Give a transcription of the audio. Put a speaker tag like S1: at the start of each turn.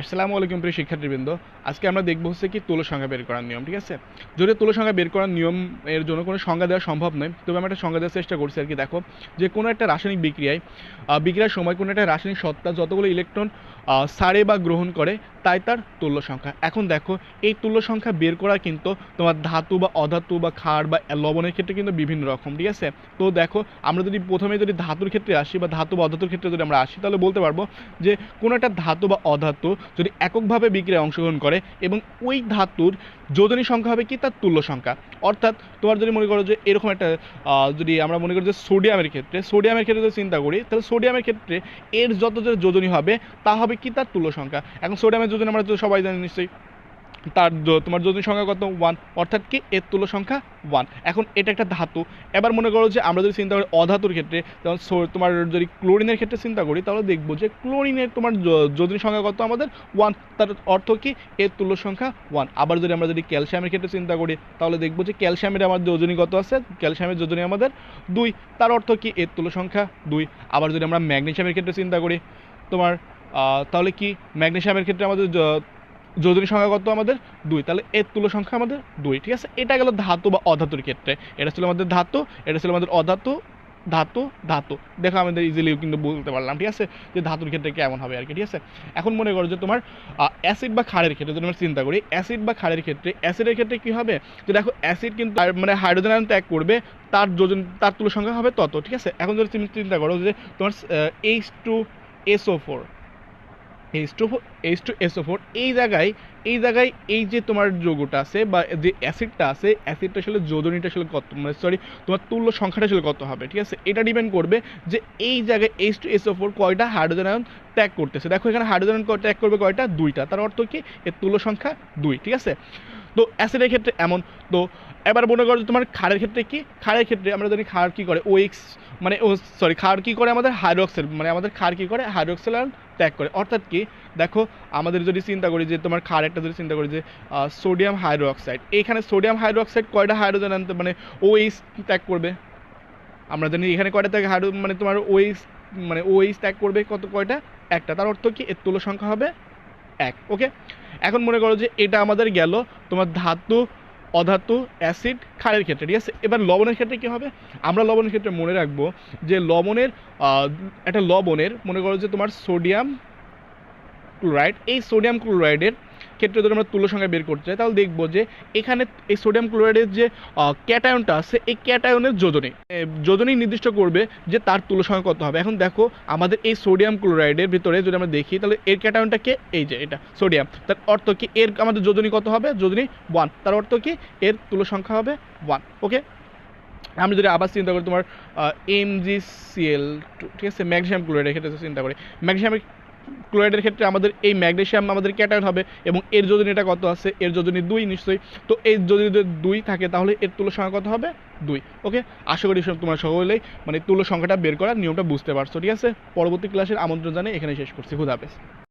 S1: আসসালামু আলাইকুম প্রিয় শিক্ষার্থীবৃন্দ। আজকে আমরা দেখব হচ্ছে কি তুলো সংখ্যা বের করার নিয়ম, ঠিক আছে? যদি তুলো সংখ্যা বের করার নিয়ম এর জন্য কোনো সংজ্ঞা দেওয়া সম্ভব নয়, তবে আমরা একটা সংজ্ঞা দেওয়ার চেষ্টা করছি আর কি। দেখো, যে কোনো একটা রাসায়নিক বিক্রিয়ায় বিক্রিয়ার সময় কোনো একটা রাসায়নিক সত্তা যতগুলো ইলেকট্রন সারে বা গ্রহণ করে, তাই তার তুল্য সংখ্যা। এখন দেখো, এই তুল্য সংখ্যা বের করা কিন্তু তোমার ধাতু বা অধাতু বা ক্ষার বা লবণের ক্ষেত্রে কিন্তু বিভিন্ন রকম, ঠিক আছে? তো দেখো, আমরা যদি প্রথমে যদি ধাতুর ক্ষেত্রে আসি বা ধাতু বা অধাতুর ক্ষেত্রে যদি আমরা আসি, তাহলে বলতে পারব যে কোনো একটা ধাতু বা অধাতু যদি এককভাবে বিক্রিয়ায় অংশগ্রহণ করে এবং ওই ধাতুর যোজনী সংখ্যা হবে কি? তার তুল্য সংখ্যা। অর্থাৎ তোমার যদি মনে করো যে এরকম একটা যদি আমরা মনে করি যে সোডিয়ামের ক্ষেত্রে সোডিয়ামের ক্ষেত্রে যদি চিন্তা করি, তাহলে সোডিয়ামের ক্ষেত্রে এর যত যে যোজনী হবে, তা হবে কি? তার তুল্য সংখ্যা। এখন সোডিয়ামের যোজনী আমরা তো সবাই জানি নিশ্চয়ই। তার তোমার যোজনী সংখ্যা কত? ওয়ান অর্থাৎ কি? এর তুল্য সংখ্যা ওয়ান এখন এটা একটা ধাতু। এবার মনে করো যে আমরা যদি চিন্তা করি অধাতুর ক্ষেত্রে, যেমন তোমার যদি ক্লোরিনের ক্ষেত্রে চিন্তা করি, তাহলে দেখব যে ক্লোরিনের তোমার য- যোজনী সংখ্যা কত আমাদের? ওয়ান তার অর্থ কি? এর তুল্য সংখ্যা ওয়ান আবার যদি আমরা যদি ক্যালসিয়ামের ক্ষেত্রে চিন্তা করি, তাহলে দেখব যে ক্যালসিয়ামের আমার যোজনী কত আছে? ক্যালসিয়ামের যোজনী আমাদের দুই. তার অর্থ কি? এর তুল্য সংখ্যা দুই. আবার যদি আমরা ম্যাগনেসিয়ামের ক্ষেত্রে চিন্তা করি, তোমার তাহলে কি? ম্যাগনেসিয়ামের ক্ষেত্রে আমাদের য- যোজনী সংখ্যা কত আমাদের? দুই। তাহলে এর তুল্য সংখ্যা আমাদের দুই, ঠিক আছে? এটা গেল ধাতু বা অধাতুর ক্ষেত্রে। এটা ছিল আমাদের ধাতু, এটা ছিল আমাদের অধাতু, ধাতু ধাতু। দেখো আমাদের ইজিলি কিন্তু বলতে পারলাম, ঠিক আছে? যে ধাতুর ক্ষেত্রে কেমন হবে আর কি ঠিক আছে? এখন মনে করো যে তোমার অ্যাসিড বা ক্ষারের ক্ষেত্রে যদি আমরা চিন্তা করি অ্যাসিড বা ক্ষারের ক্ষেত্রে অ্যাসিডের ক্ষেত্রে কি হবে? যে দেখো অ্যাসিড কিন্তু মানে হাইড্রোজেন আয়ন ত্যাগ করবে, তার যোজন, তার তুল্য সংখ্যা হবে তত, ঠিক আছে? এখন যদি তুমি চিন্তা করো যে তোমার H two SO four H two H two SO four এই জায়গায় এই জায়গায় এই যে তোমার যৌগটা আছে বা যে অ্যাসিডটা আছে, অ্যাসিডটা আসলে যোজনীটা আসলে কত মানে সরি তোমার তুল্য সংখ্যাটা আসলে কত হবে, ঠিক আছে? এটা ডিপেন্ড করবে যে এই জায়গায় এইচ টু এসও ফোর কয়টা হাইড্রোজেন আয়ন ত্যাগ করতেছে। দেখো এখানে হাইড্রোজেন ত্যাগ করবে কয়টা? দুইটা। তার অর্থ কি? এর তুল্য সংখ্যা দুই, ঠিক আছে? তো অ্যাসিডের ক্ষেত্রে এমন। তো এবার মনে করো তোমার ক্ষারের ক্ষেত্রে কি? ক্ষারের ক্ষেত্রে আমরা জানি ক্ষার কী করে? ওএক্স মানে ও সরি ক্ষার কী করে আমাদের? হাইড্রোক্সেল মানে আমাদের ক্ষার কী করে? হাইড্রোক্সেল ত্যাগ করে। অর্থাৎ কি? দেখো, আমাদের যদি চিন্তা করি যে তোমার ক্ষার একটা যদি চিন্তা করি যে সোডিয়াম হাইড্রোক্সাইড এইখানে সোডিয়াম হাইড্রোক্সাইড কয়টা হাইড্রোজেন আনতে মানে ওএইচ ত্যাগ করবে? আমরা জানি এখানে কয়টা ত্যাগ হাইড্রো মানে তোমার ওএইচ মানে ওএইচ ত্যাগ করবে কত কয়টা? একটা। তার অর্থ কি? এর তুলো সংখ্যা হবে এক ওকে এখন মনে করো যে এটা আমাদের গেল তোমার ধাতু, অধাতু, অ্যাসিড, ক্ষারের ক্ষেত্রে, ঠিক আছে? এবার লবণের ক্ষেত্রে কী হবে? আমরা লবণের ক্ষেত্রে মনে রাখব যে লবণের একটা লবণের মনে করো যে তোমার সোডিয়াম ক্লোরাইড, এই সোডিয়াম ক্লোরাইডের ক্ষেত্রে যদি আমরা তুল্য সংখ্যা বের করতে চাই তাহলে দেখব যে এখানে এই সোডিয়াম ক্লোরাইডের যে ক্যাটায়নটা আছে এই ক্যাটায়নের যোজনী এ, যোজনী নির্দিষ্ট করবে যে তার তুল্য সংখ্যা কত হবে। এখন দেখো আমাদের এই সোডিয়াম ক্লোরাইডের ভিতরে যদি আমরা দেখি তাহলে এর ক্যাটায়নটা কে? এই যে এটা সোডিয়াম তার অর্থ কি? এর আমাদের যোজনী কত হবে? যোজনী ওয়ান তার অর্থ কি? এর তুলো সংখ্যা হবে ওয়ান ওকে আমি যদি আবার চিন্তা করি তোমার এম জি সি সিএল ঠিক আছে? ম্যাগনেসিয়াম ক্লোরাইডের ক্ষেত্রে চিন্তা করি। ম্যাগনেসিয়ামের ক্লোরাইডের ক্ষেত্রে আমাদের এই ম্যাগনেশিয়াম আমাদের ক্যাটায়ন হবে এবং এর যোজনীটা কত আছে? এর যোজনী দুই নিশ্চয়ই। তো এর যদি দুই থাকে, তাহলে এর তুলো সংখ্যা কত হবে? দুই। ওকে? আশা করি তোমরা সকলেই মানে তুলো সংখ্যাটা বের করার নিয়মটা বুঝতে পারছ, ঠিক আছে? পরবর্তী ক্লাসের আমন্ত্রণ জানিয়ে এখানে শেষ করছি। খুদ হাফেজ।